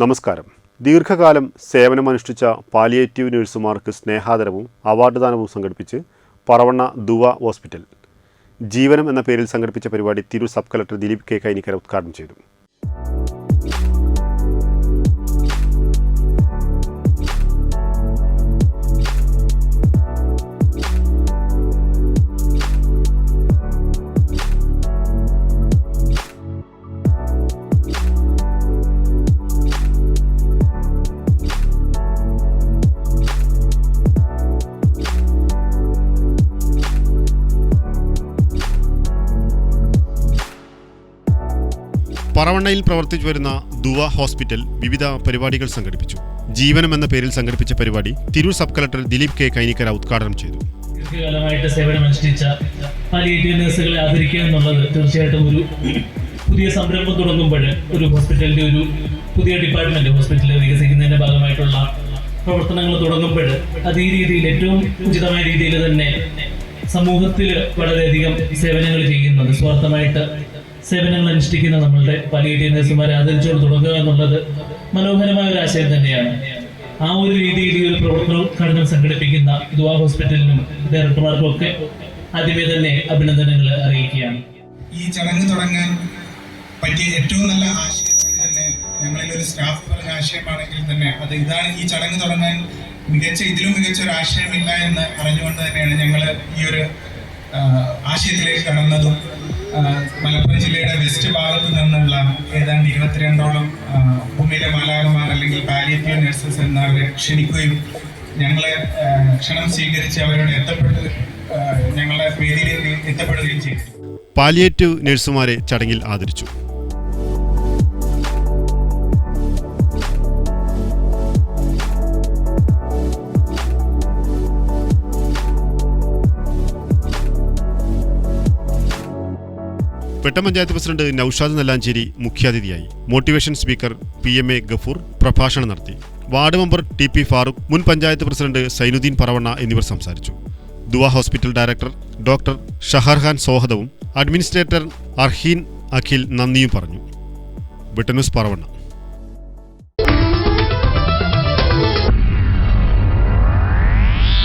നമസ്കാരം. ദീർഘകാലം സേവനമനുഷ്ഠിച്ച palliative നഴ്സുമാർക്ക് സ്നേഹാദരവും award ദാനവും സംഘടിപ്പിച്ച് പറവണ്ണ ദുവ ഹോസ്പിറ്റൽ. ജീവനം എന്ന പേരിൽ സംഘടിപ്പിച്ച പരിപാടി തിരു sub collector Dileep K Kainikkara ഉദ്ഘാടനം ചെയ്തു. പറവണ്ണയിൽ പ്രവർത്തിച്ചു വരുന്ന ദുവ ഹോസ്പിറ്റൽ വിവിധ പരിപാടികൾ സംഘടിപ്പിച്ചു. ജീവനം എന്ന പേരിൽ സംഘടിപ്പിച്ച പരിപാടി Tirur sub collector Dileep K Kainikkara ഉദ്ഘാടനം ചെയ്തു. പാലിയേറ്റീവ് ഒരു പുതിയ സംരംഭം തുടങ്ങുമ്പോൾ ഒരു ഹോസ്പിറ്റലിന്റെ ഒരു പുതിയ ഡിപ്പാർട്ട്മെന്റ് ഹോസ്പിറ്റലിൽ വികസിക്കുന്നതിന്റെ ഭാഗമായിട്ടുള്ള പ്രവർത്തനങ്ങൾ തുടങ്ങുമ്പോൾ അത് ഈ രീതിയിൽ ഏറ്റവും ഉചിതമായ രീതിയിൽ തന്നെ സമൂഹത്തിൽ വളരെയധികം സേവനങ്ങൾ ചെയ്യുന്നുണ്ട്. സ്വാർത്ഥമായിട്ട് സേവനങ്ങൾ അനുഷ്ഠിക്കുന്ന നമ്മളുടെ പാലിയേറ്റീവ് നഴ്സുമാരെ ആദരിച്ചുകൊണ്ട് തുടങ്ങുക എന്നുള്ളത് മനോഹരമായ ഒരു ആശയം തന്നെയാണ്. ആ ഒരു രീതിയിൽ ഈ ഒരു പ്രവർത്തനം സംഘടിപ്പിക്കുന്ന ദുവാ ഹോസ്പിറ്റലിനും ഡയറക്ടർമാർക്കും ഒക്കെ ആദ്യമേ തന്നെ അഭിനന്ദനങ്ങൾ അറിയിക്കുകയാണ്. ഈ ചടങ്ങ് തുടങ്ങാൻ പറ്റിയ ഏറ്റവും നല്ല ആശയം തന്നെ ഞങ്ങളിൽ ഒരു സ്റ്റാഫ് പറഞ്ഞ ആശയമാണെങ്കിൽ തന്നെ അത് ഇതാണ് ഈ ചടങ്ങ് തുടങ്ങാൻ മികച്ച ഇതിലും മികച്ച ഒരു ആശയമില്ല എന്ന് അറിഞ്ഞുകൊണ്ട് തന്നെയാണ് ഞങ്ങൾ ഈ ഒരു ആശയത്തിലേക്ക് കടന്നതും മലപ്പുറം ജില്ലയുടെ വെസ്റ്റ് ഭാഗത്ത് നിന്നുള്ള ഏതാണ്ട് ഇരുപത്തിരണ്ടോളം ഭൂമിയിലെ മാലാകമാർ അല്ലെങ്കിൽ പാലിയേറ്റീവ് നഴ്സസ് എന്നവരെ ക്ഷണിക്കുകയും ഞങ്ങളെ ക്ഷണം സ്വീകരിച്ച് അവരോട് എത്തപ്പെട്ട് ഞങ്ങളെ വേദിയിൽ എത്തപ്പെടുകയും ചെയ്തു. പാലിയേറ്റീവ് നഴ്സുമാരെ ചടങ്ങിൽ ആദരിച്ചു. പെട്ടം പഞ്ചായത്ത് പ്രസിഡന്റ് നൌഷാദ് നെല്ലാഞ്ചേരി മുഖ്യാതിഥിയായി. Motivation speaker P M A Gafoor പ്രഭാഷണം നടത്തി. Ward member T P Farooq മുൻ പഞ്ചായത്ത് പ്രസിഡന്റ് സൈനുദ്ദീൻ പറവണ്ണ എന്നിവർ സംസാരിച്ചു. Dua hospital director doctor Shaharkhan സോഹദവും administrator Arheen Akhil നന്ദിയും പറഞ്ഞു. ബ്രിട്ടനൂസ് പറവണ്ണ.